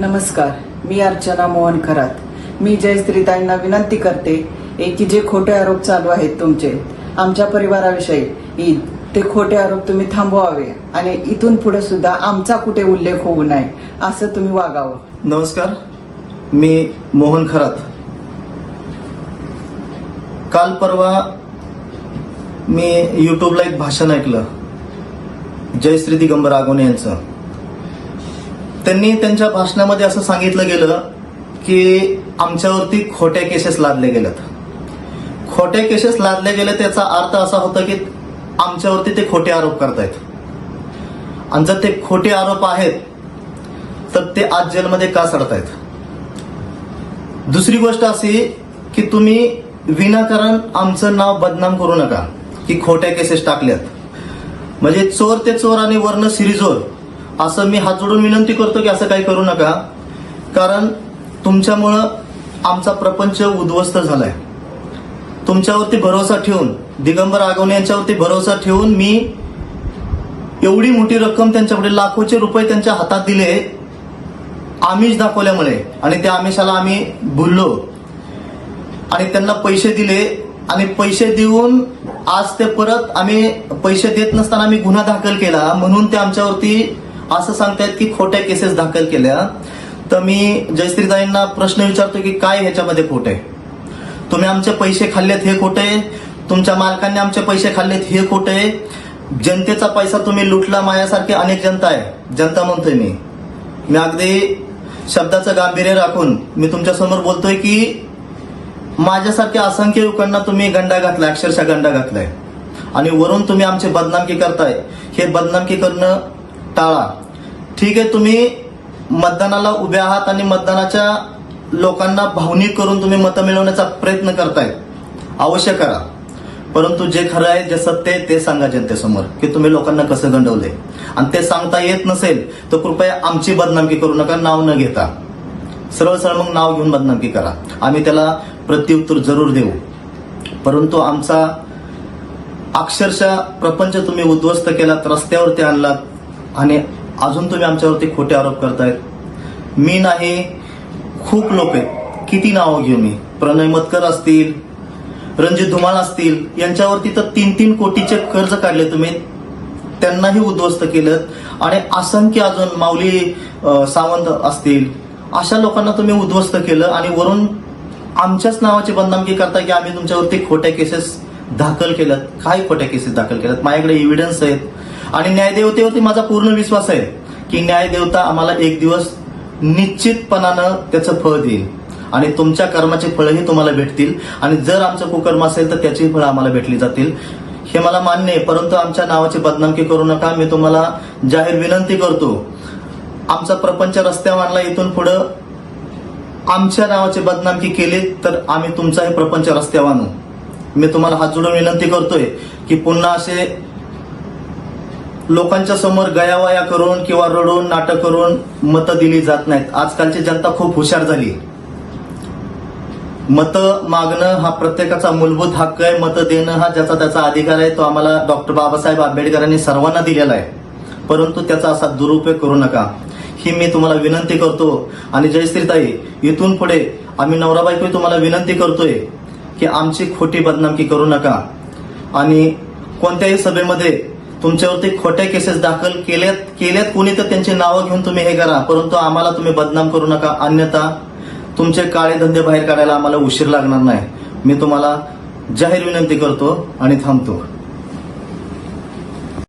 नमस्कार मी अर्चना मोहन खरात. मी जयश्रीताईंना विनंती करते ए की जे खोटे आरोप चालू आहेत तुमचे आमच्या परिवाराविषयी इ- ते खोटे आरोप तुम्ही थांबवावे आणि इथून पुढे सुद्धा आमचा कुठे उल्लेख होऊ नये असं तुम्ही वागावं. नमस्कार मी मोहन खरात. काल परवा मी युट्यूबला एक भाषण ऐकलं जयश्री दिगंबर आगोने यांचं. त्यांनी त्यांच्या भाषणामध्ये असं सांगितलं गेलं की आमच्यावरती खोट्या केसेस लादले गेलेत. खोट्या केसेस लादले गेले त्याचा अर्थ असा होता की आमच्यावरती ते खोटे आरोप करतायत. आणि जर ते खोटे आरोप आहेत तर ते आज जेलमध्ये का सडतायत? दुसरी गोष्ट अशी की तुम्ही विनाकारण आमचं नाव बदनाम करू नका की खोट्या केसेस टाकल्यात. म्हणजे चोर ते चोर आणि वर्ण सिरिजोर असं मी हात जोडून विनंती करतो की असं काही करू नका. कारण तुमच्यामुळं आमचा प्रपंच उद्ध्वस्त झालाय. तुमच्यावरती भरोसा ठेवून दिगंबर आगवणे यांच्यावरती भरोसा ठेवून मी एवढी मोठी रक्कम त्यांच्याकडे लाखोचे रुपये त्यांच्या हातात दिले आमिष दाखवल्यामुळे. आणि त्या आमिषाला आम्ही भुललो. आणि त्यांना पैसे दिले. आणि पैसे देऊन आज ते परत आम्ही पैसे देत नसताना आम्ही गुन्हा दाखल केला. म्हणून ते आमच्यावरती असं सांगतायत की खोट्या केसेस दाखल केल्या. तर मी जयश्रीताईंना प्रश्न विचारतो की काय ह्याच्यामध्ये खोट आहे? तुम्ही आमचे पैसे खाल्लेत हे खोटे तुमच्या मालकांनी आमचे पैसे खाल्लेत हे खोटे जनतेचा पैसा तुम्ही लुटला माझ्यासारखी अनेक जनता आहे. जनता म्हणतोय मी. मी अगदी शब्दाचं गांभीर्य राखून मी तुमच्यासमोर बोलतोय की माझ्यासारख्या असंख्य युवकांना तुम्ही गंडा घातलाय अक्षरशः गंडा घातलाय. आणि वरून तुम्ही आमची बदनामकी करताय. हे बदनामकी करणं टाळा ठीक आहे तुम्ही मतदानाला उभे आहात आणि मतदानाच्या लोकांना भावनिक करून तुम्ही मतं मिळवण्याचा प्रयत्न करताय. अवश्य करा. परंतु जे खरं आहे जे सत्य आहे ते सांगा जनतेसमोर की तुम्ही लोकांना कसं गंडवले आणि ते सांगता येत नसेल तर कृपया आमची बदनामकी करू नका नाव न घेता. सरळ सरळ मग नाव घेऊन बदनामकी करा. आम्ही त्याला प्रत्युत्तर जरूर देऊ. परंतु आमचा अक्षरशः प्रपंच तुम्ही उद्ध्वस्त केलात रस्त्यावरती आणलात आणि अजून तुम्ही आमच्यावरती खोटे आरोप करतायत. मी नाही खूप लोक आहेत. किती नावं घेऊ मी? प्रणय मतकर असतील रणजित धुमाळ असतील यांच्यावरती तर तीन तीन कोटीचे कर्ज काढले तुम्ही. त्यांनाही उद्ध्वस्त केलं. आणि असंख्य अजून माऊली सावंत असतील अशा लोकांना तुम्ही उद्ध्वस्त केलं आणि वरून आमच्याच नावाची बदनामकी करता की आम्ही तुमच्यावरती खोट्या केसेस दाखल केल्यात. काही खोट्या केसेस दाखल केल्यात? माझ्याकडे एव्हिडन्स आहेत. आणि न्यायदेवतेवरती माझा पूर्ण विश्वास आहे की न्यायदेवता आम्हाला एक दिवस निश्चितपणानं त्याचं फळ देईल. आणि तुमच्या कर्माचे फळही तुम्हाला भेटतील. आणि जर आमचं कुकर्म असेल तर त्याची फळं आम्हाला भेटली जातील. हे मला मान्य आहे. परंतु आमच्या नावाची बदनामकी करू नका. मी तुम्हाला जाहीर विनंती करतो. आमचा प्रपंच रस्त्यावर इथून पुढं आमच्या नावाची बदनामकी केली तर आम्ही तुमचाही प्रपंच रस्त्यावर आणू मी तुम्हाला हात जोडून विनंती करतोय की पुन्हा असे लोकांच्या समोर गयावया करून किंवा रडून नाटक करून मतं दिली जात नाहीत. आजकालची जनता खूप हुशार झाली मतं मागणं हा प्रत्येकाचा मूलभूत हक्क आहे. मतं देणं हा ज्याचा त्याचा अधिकार आहे तो आम्हाला डॉक्टर बाबासाहेब आंबेडकरांनी सर्वांना दिलेला आहे. परंतु त्याचा असा दुरुपयोग करू नका. ही मी तुम्हाला विनंती करतो. आणि जयश्रीताई इथून पुढे आम्ही नवरा बायको तुम्हाला विनंती करतोय की आमची खोटी बदनामकी करू नका. आणि कोणत्याही सभेमध्ये तुमच्यावरती खोट्या केसेस दाखल केल्यात केल्यात कोणी तर त्यांची नावं घेऊन तुम्ही हे करा. परंतु आम्हाला तुम्ही बदनाम करू नका. अन्यथा तुमचे काळे धंदे बाहेर काढायला आम्हाला उशीर लागणार नाही. मी तुम्हाला जाहीर विनंती करतो आणि थांबतो.